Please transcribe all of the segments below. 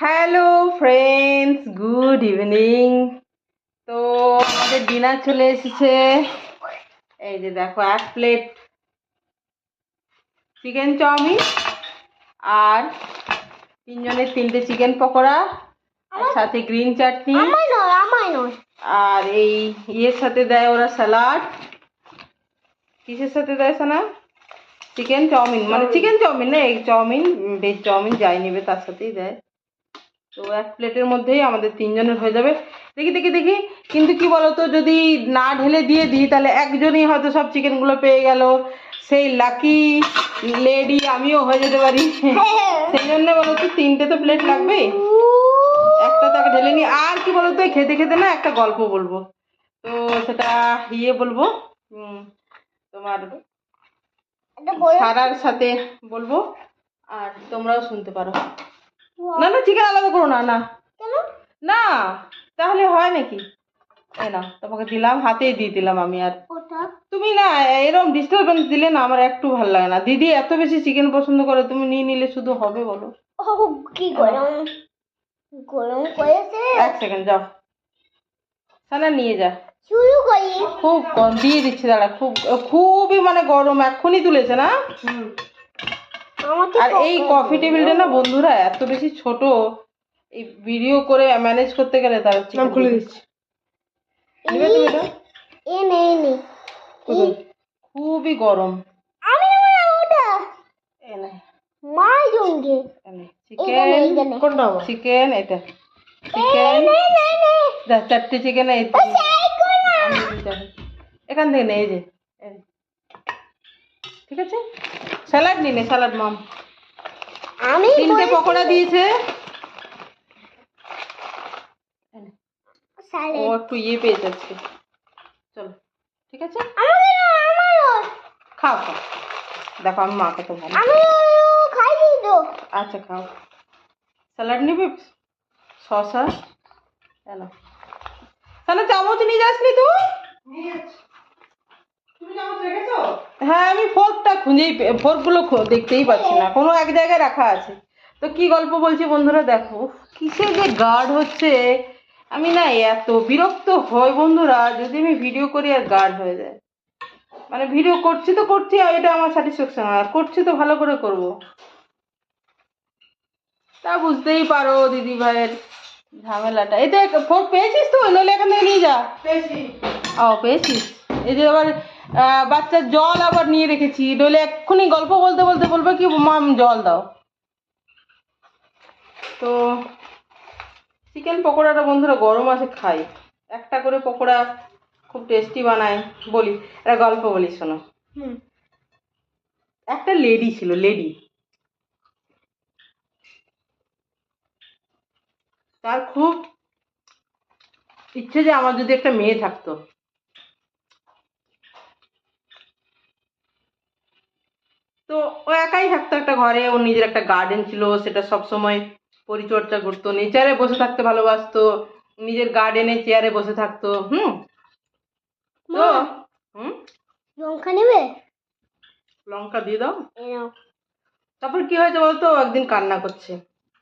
Hello friends good evening তো আমাদের dinner চলে এসেছে। এই যে দেখো এক প্লেট চিকেন চাউমিন আর তিনজনের তিনটে চিকেন পকোড়া আর সাথে গ্রিন চাটনি আর এই ইয়ের সাথে দেয় ওরা স্যালাড কিসের সাথে দেয় সানা? চিকেন চাউমিন মানে চিকেন চাউমিন না এই চাউমিন ভেজ চাউমিন যাই নেবে তার সাথেই দেয়। তো এক প্লেটের মধ্যেই আমাদের তিনজনের হয়ে যাবে। দেখি দেখি দেখি। কিন্তু কি বলতো যদি না ঢেলে দিয়ে দিই তাহলে একজনই হয়তো সব চিকেনগুলো পেয়ে গেল। সেই লাকি লেডি আমিও হয়ে যেতে পারি। সেই জন্য বলতো তিনটে তো প্লেট লাগবে একটা তাকে ঢেলে নি আর কি বলতো খেতে খেতে না একটা গল্প বলব। তো সেটা ইয়ে বলব তোমার সারার সাথে বলব আর তোমরাও শুনতে পারো। না না চিকেন আলাদা করো না না। কেন? না তাহলে হয় নাকি? এই না তোমাকে দিলাম হাতেই দিয়ে দিলাম আমি আর। ওটা? তুমি না এরকম ডিস্টারবেন্স দিলে না আমার একটু ভালো লাগে না। দিদি এত বেশি চিকেন পছন্দ করে তুমি নিয়ে নিলে শুধু হবে বলো। ও কি গরম। গরম করেছে। এক সেকেন্ড যাও। সানা নিয়ে যা। শুরু করি। খুব কম দিয়ে দিচ্ছে দাঁড়া খুব খুবই মানে গরম এক্ষুনি তুলেছে না? তো আর এই কফি টেবিলটা না বন্ধুরা এত বেশি ছোট এই ভিডিও করে ম্যানেজ করতে গেলে তার নাম খুলে দিচ্ছি। নেবে তুমি এটা? এ নেই নে। খুবই গরম। আমি নেব না ওটা। এই নে, মা জঙ্গে। চিকেন কোনটা চিকেন এটা। চিকেন নে নে নে। যা চারটে চিকেন এই এখান থেকে নে এই যে। এই যে। ঠিক আছে? স্যালাড নিলে স্যালাড মাম। আমি তিনটে পকোড়া দিয়েছে। ও একটু ইয়ে পেয়ে আজকে চলো ঠিক আছে? খাও খাও। দেখো আমি মাকে তো ভালো আমি খাইছি তো। আচ্ছা খাও। স্যালাড নিবি? শসা? কেন তাহলে চামচ নিয়ে যাসনি তুই? হ্যাঁ আমি ফোর্কটা খুঁজেই ফোর্কগুলো দেখতেই পাচ্ছি না কোনো এক জায়গায় রাখা আছে। তো কি গল্প বলছি বন্ধুরা দেখো। কিসের যে গার্ড হচ্ছে? আমি না এত বিরক্ত হই বন্ধুরা যদি আমি ভিডিও করি আর গার্ড হয়ে যায়। মানে ভিডিও করছি তো করছি আর এটা আমার স্যাটিসফ্যাকশন আর করছি তো ভালো করে করব। তা বুঝতেই পারো দিদি ভাইয়ের ঝামেলাটা। এই দেখ ফোর্ক পেয়েছিস তো নইলে এখান থেকে নিয়ে যা। পেয়েছি। ও পেয়েছিস? এই যে আবার বাচ্চার জল আবার নিয়ে রেখেছি। নইলে এক্ষুনি গল্প বলতে বলতে বলবে কি মাম জল দাও। তো চিকেন পকোড়াটা বন্ধুরা গরম আছে খাই। একটা করে পকোড়া খুব টেস্টি বানায় বলি। একটা গল্প বলি শোনো। হুম। একটা লেডি ছিল লেডি তার খুব ইচ্ছে যে আমার যদি একটা মেয়ে থাকতো তো ও একাই থাকতো একটা ঘরে ওর নিজের একটা গার্ডেন ছিল সেটা সব সময় পরিচর্যা করতো। নেচারে বসে থাকতে ভালোবাসতো নিজের গার্ডেনে চেয়ারে বসে থাকতো হুম? তো হুম? লঙ্কা নেবে? লঙ্কা দিয়ে দাও। তারপর কি হয়েছে বলতো? একদিন কান্না করছে।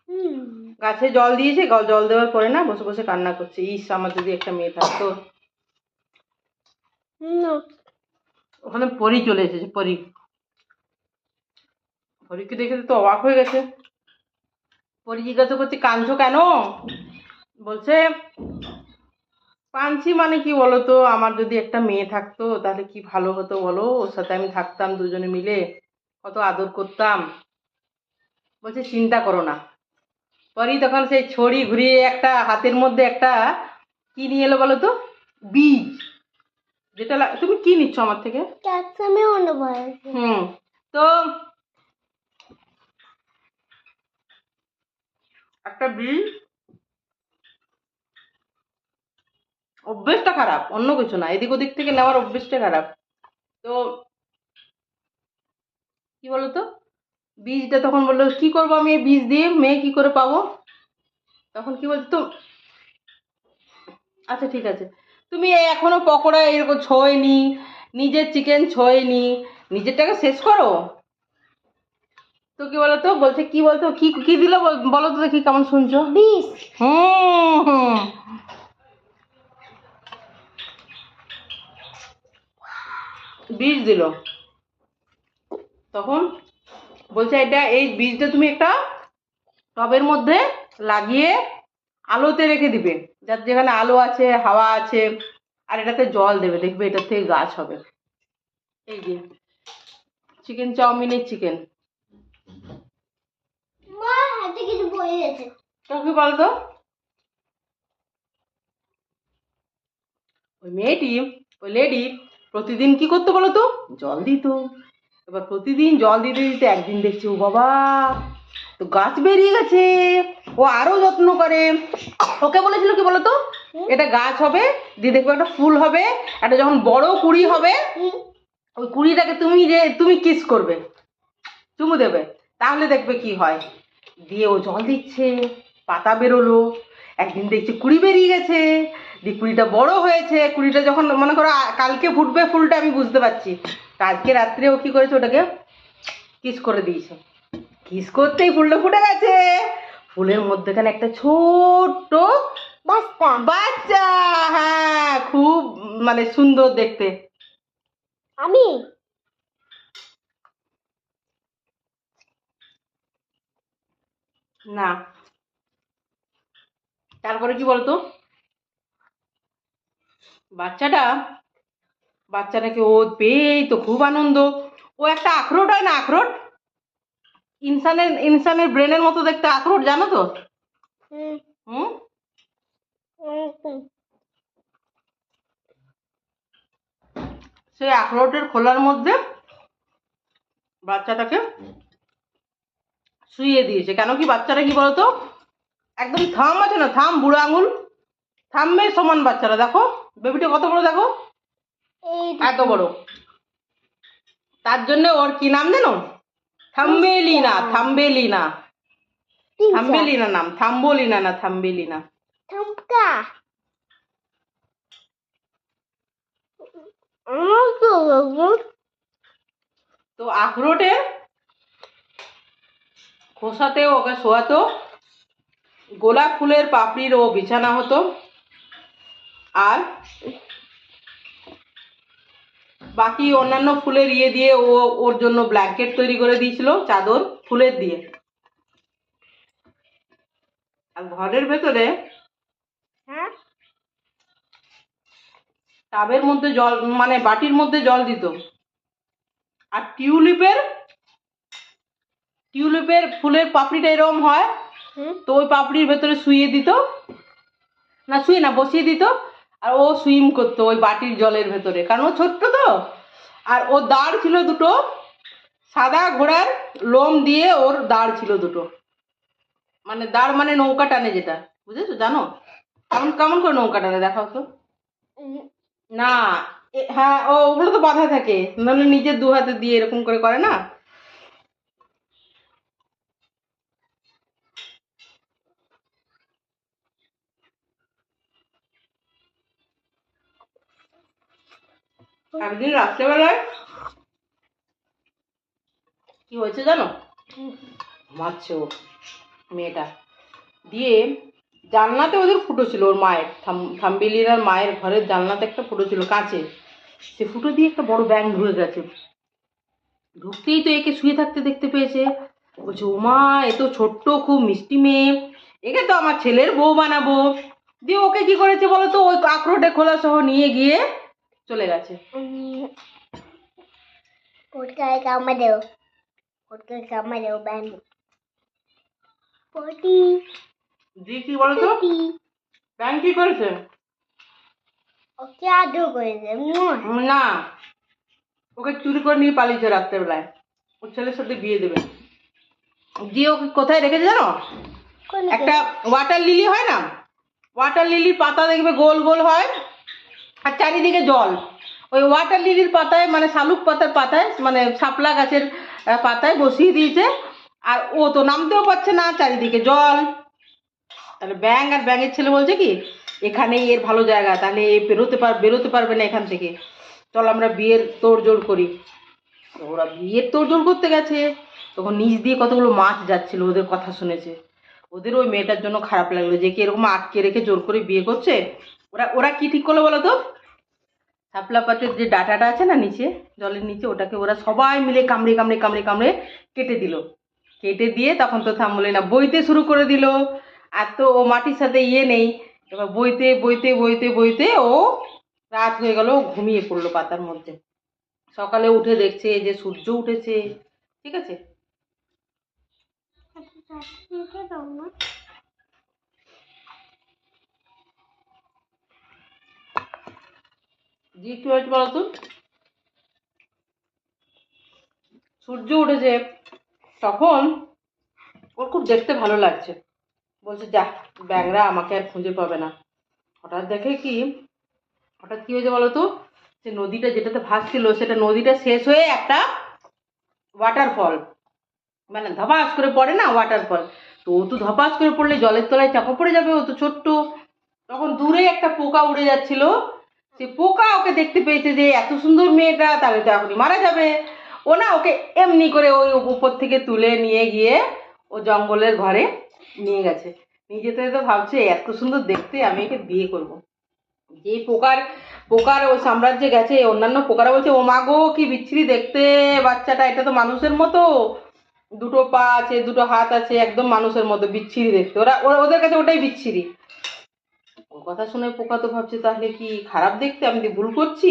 হুম। গাছে জল দিয়েছে জল দেওয়ার পরে না বসে বসে কান্না করছে। ইস আমার যদি একটা মেয়ে থাকতো। ওখানে পরি চলে এসেছে পরি। পরীকে দেখে তো অবাক হয়ে গেছে। পরি জিজ্ঞাসা করছে কাঁদছো কেন? বলছে পাঞ্চি মানে কি বলো তো আমার যদি একটা মেয়ে থাকতো তাহলে কি ভালো হতো বলো? ওর সাথে আমি থাকতাম দুজনে মিলে কত আদর করতাম। বলছে চিন্তা করো না। পরি তখন সেই ছড়ি ঘুরিয়ে একটা হাতের মধ্যে একটা কি নিয়ে এলো বলো তো? বীজ। যেটা তুমি কি নিচ্ছ আমার থেকে? হুম। তো একটা বীজ অভ্যেসটা খারাপ, অন্য কিছু না, এদিক ওদিক থেকে নেওয়ার অভ্যেসটা খারাপ। তো কি বলতো? বীজটা তখন বলল, কি করব আমি এই বীজ দিয়ে? মেয়ে কি করে পাবো? তখন কি বলতো আচ্ছা ঠিক আছে। তুমি এখনও পকোড়া এরকম ছোঁয়নি, নিজের চিকেন ছোঁয়নি, নিজেরটাকে শেষ করো? তো কি বলতো? বলছে কি বলতো? কি কি দিল? বল- তো দেখি কেমন শুনছো? বিষ হুম হুম। বীজ দিল। তখন বলছে এটা এই বীজটা তুমি একটা টবের মধ্যে লাগিয়ে আলোতে রেখে দিবে। যার যেখানে আলো আছে হাওয়া আছে আর এটাতে জল দেবে। দেখবে এটার থেকে গাছ হবে। এই যে চিকেন চাউমিনের চিকেন। মা হাতে কিছু বয়ে গেছে তো বলতো? ওই মেয়েটি ওই লেডি প্রতিদিন কি করতো বলো তো জল দিত। এবার প্রতিদিন জল দিতে দিতে একদিন দেখছি ও বাবা তো গাছ বেরিয়ে গেছে। ও আরও যত্ন করে। ওকে বলেছিল কি বলতো? এটা গাছ হবে দিয়ে দেখবে একটা ফুল হবে একটা যখন বড় কুড়ি হবে ওই কুড়িটাকে তুমি যে তুমি কিস করবে। চুমু দেবে। তাহলে দেখবে কি হয়? দিয়ে ও জল দিচ্ছে পাতা বেরোলো একদিন দেখছি কুড়ি বেরিয়ে গেছে। দিয়ে কুড়িটা বড় হয়েছে কুড়িটা যখন মনে করো কালকে ফুটবে ফুলটা আমি বুঝতে পারছি। তা আজকে রাত্রে ও কি করেছে? ওটাকে কিস করে দিয়েছে। কিস করতেই ফুলটা ফুটে গেছে। ফুলের মধ্যেখানে একটা ছোট্ট বাস্তা বাচ্চা হ্যাঁ খুব মানে সুন্দর দেখতে। আমি? না। তারপরে কি বলতো? বাচ্চাটা বাচ্চাটাকে ও পেয়েই তো খুব আনন্দ। ও একটা আখরোট হয় না আখরোট? ইনসানের ইনসানের ব্রেনের মতো দেখতে আখরোট জানো তো? হুম। সেই আখরোটের খোলার মধ্যে বাচ্চাটাকে শুইয়ে দিয়েছে। কেন কি বাচ্চাটা কি বলতো? একদম থাম আছে না থাম বুড়ো আঙুল। থামবে সমান বাচ্চারা দেখো। বেবিটা কত বড় দেখো। এত বড়। তার জন্য ওর কি নাম জানো থাম্বেলিনা থাম্বেলিনা তিনটা। থাম্বেলিনা নাম থাম্বোলিনা না থাম্বেলিনা থামকা। তো আখরোটের খোসাতে ওকে শোয়াতো। গোলাপ ফুলের পাপড়ির ও বিছানা হতো। আর বাকি অন্যান্য ফুলের ইয়ে দিয়ে ও ওর জন্য ব্ল্যাঙ্কেট তৈরি করে দিয়েছিল চাদর ফুলের দিয়ে। আর ঘরের ভেতরে হ্যাঁ? টাবের মধ্যে জল মানে বাটির মধ্যে জল দিত। আর টিউলিপের টিউলিপের ফুলের পাপড়িটা এরকম হয়। তো ওই পাপড়ির ভেতরে শুয়ে দিত। না শুয়ে না বসিয়ে দিত। আর ও সুইম করতো ওই বাটির জলের ভেতরে। কারণ ও ছোট্ট তো। আর ও দাঁড় ছিল দুটো। সাদা ঘোড়ার লোম দিয়ে ওর দাঁড় ছিল দুটো। মানে দাঁড় মানে নৌকা টানে যেটা। বুঝেছ? জানো? কেমন কেমন করে নৌকা টানে দেখাও তো। না হ্যাঁ ও ওগুলো তো বাধা থাকে। নাহলে নিজের দু হাতে দিয়ে এরকম করে করে না? একদিন রাত্রেবেলায় কি হয়েছে জানো? ঘুমাচ্ছে ও মেয়েটা। দিয়ে জানলাতে ওদের ফুটো ছিল ওর মায়ের। থাম- থাম্বিলিনার মায়ের ঘরের জানলাতে একটা ফুটো ছিল কাঁচে সে ফুটো দিয়ে একটা বড় ব্যাং ঢুকে গেছে। ঢুকতেই তো একে শুয়ে থাকতে দেখতে পেয়েছে। বলছে ওমা এ তো ছোট্ট, খুব মিষ্টি মেয়ে। একে তো আমার ছেলের বউ বানাবো। দিয়ে ওকে কি করেছে বলো তো? ওই আখরোটে খোলা সহ নিয়ে গিয়ে চলে গেছে। পটকায় কামারেও পটকায় কামারেও ব্যান্ড পটি। দিয়ে কি বলতো? পটি। ব্যাং কি করেছে? ওকে আদর করেছে না ওকে চুরি করে নিয়ে পালিয়েছে রাত্রেবেলায়। ওর ছেলের সাথে বিয়ে দেবে। দিয়ে ওকে কোথায় রেখেছে জানো? একটা ওয়াটার লিলি হয় না? ওয়াটার লিলির পাতা দেখবে গোল গোল হয়। আর চারিদিকে জল। ওই ওয়াটার লিলির পাতায় মানে শালুক পাতার পাতায় মানে শাপলা গাছের পাতায় বসিয়ে দিয়েছে। আর ও তো নামতেও পারছে না চারিদিকে জল। তাহলে ব্যাং আর ব্যাঙের ছেলে বলছে কি, এখানেই এর ভালো জায়গা, তাহলে এ বেরোতে পার, বেরোতে পারবে না এখান থেকে। চল আমরা বিয়ের তোড়জোড় করি। তো ওরা বিয়ের তোড়জোড় করতে গেছে। তখন নিচ দিয়ে কতগুলো মাছ যাচ্ছিল, ওদের কথা শুনেছে। ওদের ওই মেয়েটার জন্য খারাপ লাগল যে, কি এরকম আটকে রেখে জোর করে বিয়ে করছে? ওরা ওরা কি ঠিক করল বলো তো? শাপলা পাতের যে ডাটাটা আছে না নিচে, জলের নিচে, ওটাকে ওরা সবাই মিলে কামড়ে কামড়ে কামড়ে কামড়ে কেটে দিল। কেটে দিয়ে তখন তো থামলে না বইতে শুরু করে দিল। আর তো ও মাটির সাথে ইয়ে নেই। এবার বইতে বইতে বইতে বইতে ও রাত হয়ে গেল ঘুমিয়ে পড়ল পাতার মধ্যে। সকালে উঠে দেখছে যে সূর্য উঠেছে। ঠিক আছে? জি কি হয়েছে বলতো। সূর্য উঠেছে, তখন ওর খুব দেখতে ভালো লাগছে। বলছে যা ব্যাংরা আমাকে আর খুঁজে পাবে না। হঠাৎ দেখে কি, হঠাৎ কি হয়েছে বলো তো সে নদীটা যেটাতে ভাসছিল, সেটা নদীটা শেষ হয়ে একটা ওয়াটারফল মানে ধপাস করে পড়ে না ওয়াটারফল তো ও তো ধপাস করে পড়লে জলের তলায় চাপা পড়ে যাবে, ও তো ছোট্ট। তখন দূরে একটা পোকা উড়ে যাচ্ছিল সে পোকা ওকে দেখতে পেয়েছে যে এত সুন্দর মেয়েটা, তাহলে তো এখনই মারা যাবে। ও না, ওকে এমনি করে ওই উপর থেকে তুলে নিয়ে গিয়ে ও জঙ্গলের ঘরে নিয়ে গেছে। নিয়ে যেতে যেতে ভাবছে, এত সুন্দর দেখতে আমি একে বিয়ে করব। যে পোকার পোকার ও সাম্রাজ্যে গেছে, অন্যান্য পোকারা বলছে, ও মাগো কি বিচ্ছিরি দেখতে, বাচ্চাটা, এটা তো মানুষের মতো। দুটো পা আছে, দুটো হাত আছে, একদম মানুষের মতো, বিচ্ছিরি দেখতে। ওরা, ওরা- ওদের কাছে ওটাই বিচ্ছিরি। ওর কথা শুনে পোকা তো ভাবছে, তাহলে কি খারাপ দেখতে আমি ভুল করছি?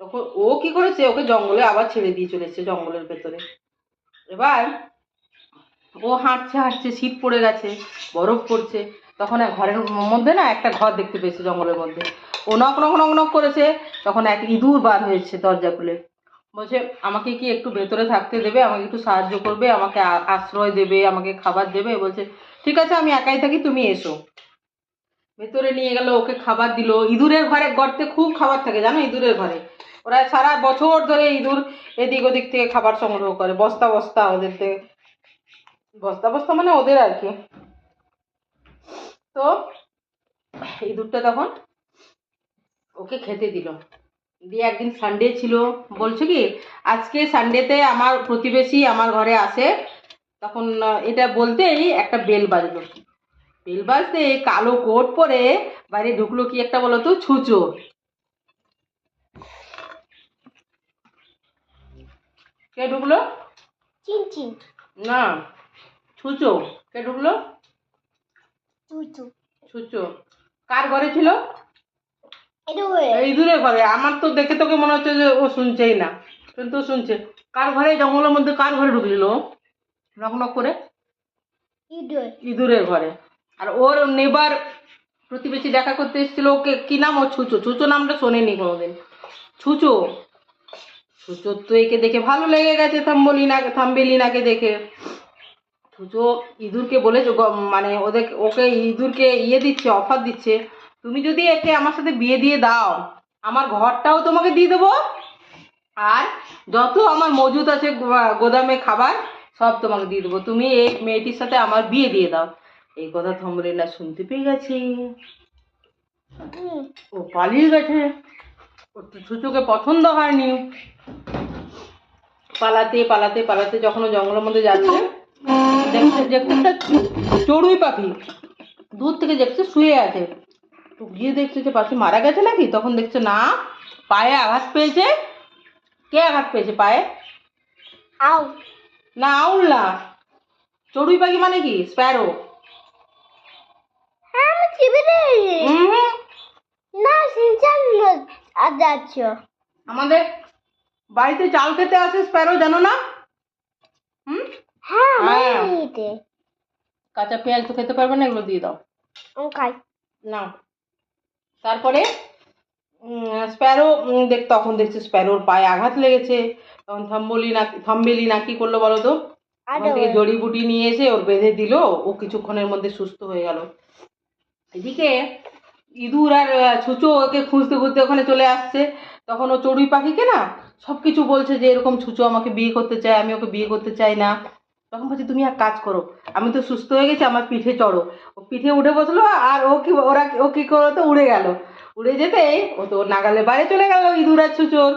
তখন ও কি করেছে? ওকে জঙ্গলে আবার ছেড়ে দিয়ে চলেছে জঙ্গলের ভেতরে। এবার ও হাঁটছে হাঁটছে, শীত পড়ে গেছে, বরফ পড়ছে। তখন ঘরের মধ্যে না একটা ঘর দেখতে পেয়েছে জঙ্গলের মধ্যে। ও নক নক নক নক করেছে। তখন এক ইঁদুর বার হয়েছে দরজা খুলে। বলছে, আমাকে কি একটু ভেতরে থাকতে দেবে? আমাকে একটু সাহায্য করবে? আমাকে আশ্রয় দেবে? আমাকে খাবার দেবে? বলছে, ঠিক আছে, আমি একাই থাকি, তুমি এসো। ভেতরে নিয়ে গেল, ওকে খাবার দিল। ইঁদুরের ঘরে গর্তে খুব খাবার থাকে, জানো ইঁদুরের ঘরে? ওরা সারা বছর ধরে ইঁদুর এদিক ওদিক থেকে খাবার সংগ্রহ করে, বস্তা বস্তা ওদের থেকে। বস্তা বস্তা মানে ওদের আর কি। তো ইঁদুরটা তখন ওকে খেতে দিল। দিয়ে একদিন সানডে ছিল, বলছে কি, আজকে সানডেতে আমার প্রতিবেশী আমার ঘরে আসে, তখন এটা বলতেই একটা বেল বাজলো। বেল বাজতে কালো কোট পরে বাইরে ঢুকলো কি একটা বলো তো? ছুঁচো। কে ঢুকলো? না। ছুঁচো। কে ঢুকলো? ছুঁচো। কার ঘরে ছিল? দূরে। ঘরে। আমার তো দেখে তোকে মনে হচ্ছে যে ও শুনছেই না। কিন্তু শুনছে। কার ঘরে? জঙ্গলের মধ্যে কার ঘরে ঢুকলিল নক নক করে। ইঁদুরের ঘরে। আর ওর নেবার প্রতিবেশী দেখা করতে এসেছিল, ওকে কি নাম? ও ছুচো। ছুচো নামটা শোনেনি কোনোদিন। ছুচো? ছুচোর তো একে দেখে ভালো লেগে গেছে থাম্বলিনাকে থাম্বেলিনাকে দেখে। ছুচো ইঁদুরকে বলেছে মানে ওদের, ওকে ইঁদুরকে ইয়ে দিচ্ছে, অফার দিচ্ছে, তুমি যদি একে আমার সাথে বিয়ে দিয়ে দাও, আমার ঘরটাও তোমাকে দিয়ে দেবো, আর যত আমার মজুদ আছে গোদামে খাবার, সব তোমাকে দিয়ে দেবো। তুমি এই মেয়েটির সাথে আমার বিয়ে দিয়ে দাও। এই কথা থমরেনা শুনতে পেয়ে গেছে। ও পালিয়ে গেছে। ওর ছুচুকে পছন্দ হয়নি। পালাতে পালাতে পালাতে যখন জঙ্গলের মধ্যে যাচ্ছে দেখছে যে একটা চড়ুই পাখি দূর থেকে দেখছে শুয়ে আছে। তো গিয়ে দেখছে যে পাখি মারা গেছে নাকি? তখন দেখছে না পায়ে আঘাত পেয়েছে। কে আঘাত পেয়েছে পায়ে? আউ না আউল না। চড়ুই পাখি মানে কি? স্প্যারো। টিভিতে হুম না সিনচান আর যাচ্ছ। আমাদের বাড়িতে চাল খেতে আসে স্প্যারো জানো না? হুম? হ্যাঁ হ্যাঁ। কাঁচা পেঁয়াজ তো খেতে পারবে না এগুলো দিয়ে দাও। খাই। না তারপরে স্প্যারো দেখ তখন দেখছে স্প্যারোর পায়ে আঘাত লেগেছে। তখন থম্বলি না থম্বেলি না কি করল বলো তো? ওখান থেকে জড়িবুটি নিয়ে এসে ওর বেঁধে দিল। ও কিছুক্ষণের মধ্যে সুস্থ হয়ে গেল। এদিকে ইঁদুর আর ছুঁচো ওকে খুঁজতে খুঁজতে ওখানে চলে আসছে। তখন ও চড়ুই পাখিকে না সব কিছু বলছে যে, এরকম ছুঁচো আমাকে বিয়ে করতে চায়, আমি ওকে বিয়ে করতে চাই না। তখন বলছি, তুমি এক কাজ করো, আমি তো সুস্থ হয়ে গেছি, আমার পিঠে চড়ো। ও পিঠে উঠে বসল আর ও কি, ওরা ও কি করল তো উড়ে গেল। উড়ে যেতে ও তো ওর নাগালে বাইরে চলে গেল ইঁদুর আর ছুঁচোর।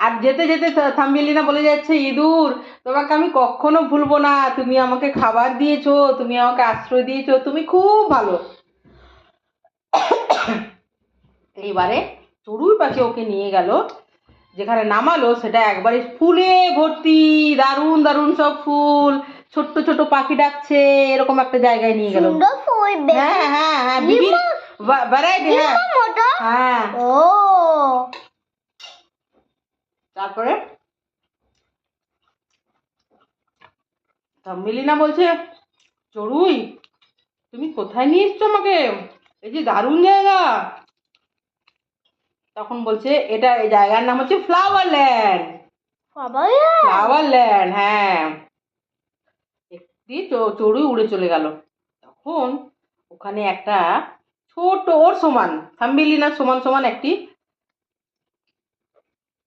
আর যেতে যেতে থাম্বিলিনা বলে যাচ্ছে ইঁদুর তোমাকে আমি কখনো ভুলবো না। তুমি আমাকে খাবার দিয়েছ তুমি আমাকে আশ্রয় দিয়েছ তুমি খুব ভালো। এইবারে চড়ুই পাখি ওকে নিয়ে গেল যেখানে নামালো সেটা একবারে ফুলে ভর্তি দারুণ দারুণ সব ফুল। ছোট্ট ছোট পাখি ডাকছে এরকম একটা জায়গায় নিয়ে গেল। হ্যাঁ হ্যাঁ হ্যাঁ হ্যাঁ। হ্যাঁ। ও। তারপরে মিলিনা বলছে চড়ুই তুমি কোথায় নিয়ে এসছো আমাকে? এই যে দারুণ জায়গা। তখন বলছে এটা এই জায়গার নাম হচ্ছে ফ্লাওয়ার ল্যান্ড ফ্লাওয়ার ল্যান্ড হ্যাঁ। একটি চড়ুই উড়ে চলে গেল। তখন ওখানে একটা ছোট ওর সমান সাম্বিলিনার সমান সমান একটি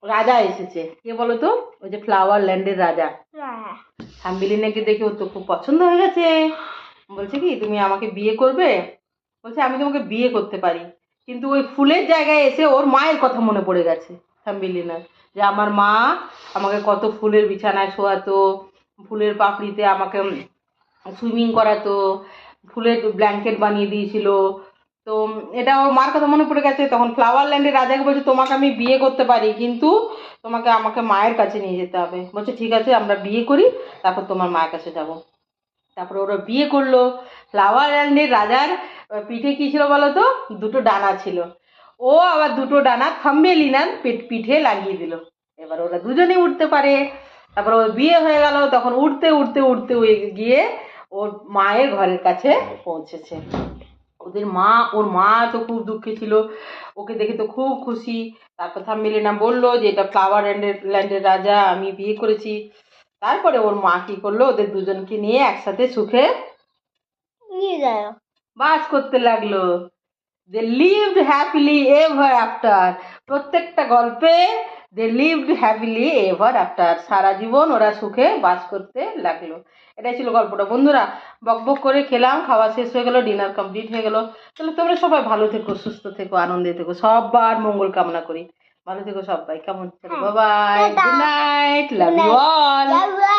রাজা এসেছে। কে বলো তো ওই যে ফ্লাওয়ার ল্যান্ডের রাজা। হ্যাঁ। সাম্বিলিনাকে দেখে ওর তো খুব পছন্দ হয়ে গেছে। বলছে কি তুমি আমাকে বিয়ে করবে? বলছে আমি তোমাকে বিয়ে করতে পারি। কিন্তু ওই ফুলের জায়গায় এসে ওর মায়ের কথা মনে পড়ে গেছে সাম্বিলিনার যে আমার মা আমাকে কত ফুলের বিছানায় শোয়াতো ফুলের পাপড়িতে আমাকে সুইমিং করাতো ফুলের ব্ল্যাঙ্কেট বানিয়ে দিয়েছিল তো এটা ওর মার কথা মনে পড়ে গেছে, তখন ফ্লাওয়ার ল্যান্ডের রাজাকে বলছে, তোমাকে আমি বিয়ে করতে পারি, কিন্তু তোমাকে আমাকে মায়ের কাছে নিয়ে যেতে হবে। বলছে, ঠিক আছে, আমরা বিয়ে করি, তারপর তোমার মায়ের কাছে যাব। তারপরে ওরা বিয়ে করল। ফ্লাওয়ার ল্যান্ডের রাজার পিঠে কী ছিল বলো তো? দুটো ডানা ছিল। ও আবার দুটো ডানা থাম্বেলিনার পেট পিঠে লাগিয়ে দিল। এবার ওরা দুজনেই উঠতে পারে। তারপর ওর বিয়ে হয়ে গেল, তখন উঠতে উঠতে উঠতে গিয়ে ওর মায়ের ঘরের কাছে পৌঁছেছে। ওদের মা ওর মা তো খুব দুঃখে ছিল। ওকে দেখে তো খুব খুশি। তারপর থাম্বেলিনা বলল যে এটা ফ্লাওয়ার ল্যান্ডের ল্যান্ডের রাজা আমি বিয়ে করেছি। তারপরে ওর মা কি করল? ওদের দুজনকে নিয়ে একসাথে সুখে নিয়ে যায়। বাস করতে লাগল। They lived happily ever after প্রত্যেকটা গল্পে they lived happily ever after সারা জীবন ওরা সুখে বাস করতে লাগল। এটাই ছিল গল্পটা। বন্ধুরা বক বক করে খেলাম খাওয়া শেষ হয়ে গেল ডিনার কমপ্লিট হয়ে গেলো। তাহলে তোমরা সবাই ভালো থেকো সুস্থ থেকো আনন্দে থেকো। সবার মঙ্গল কামনা করি। ভালো থেকো সবাই। কেমন? চলো Babai. Good night love you all.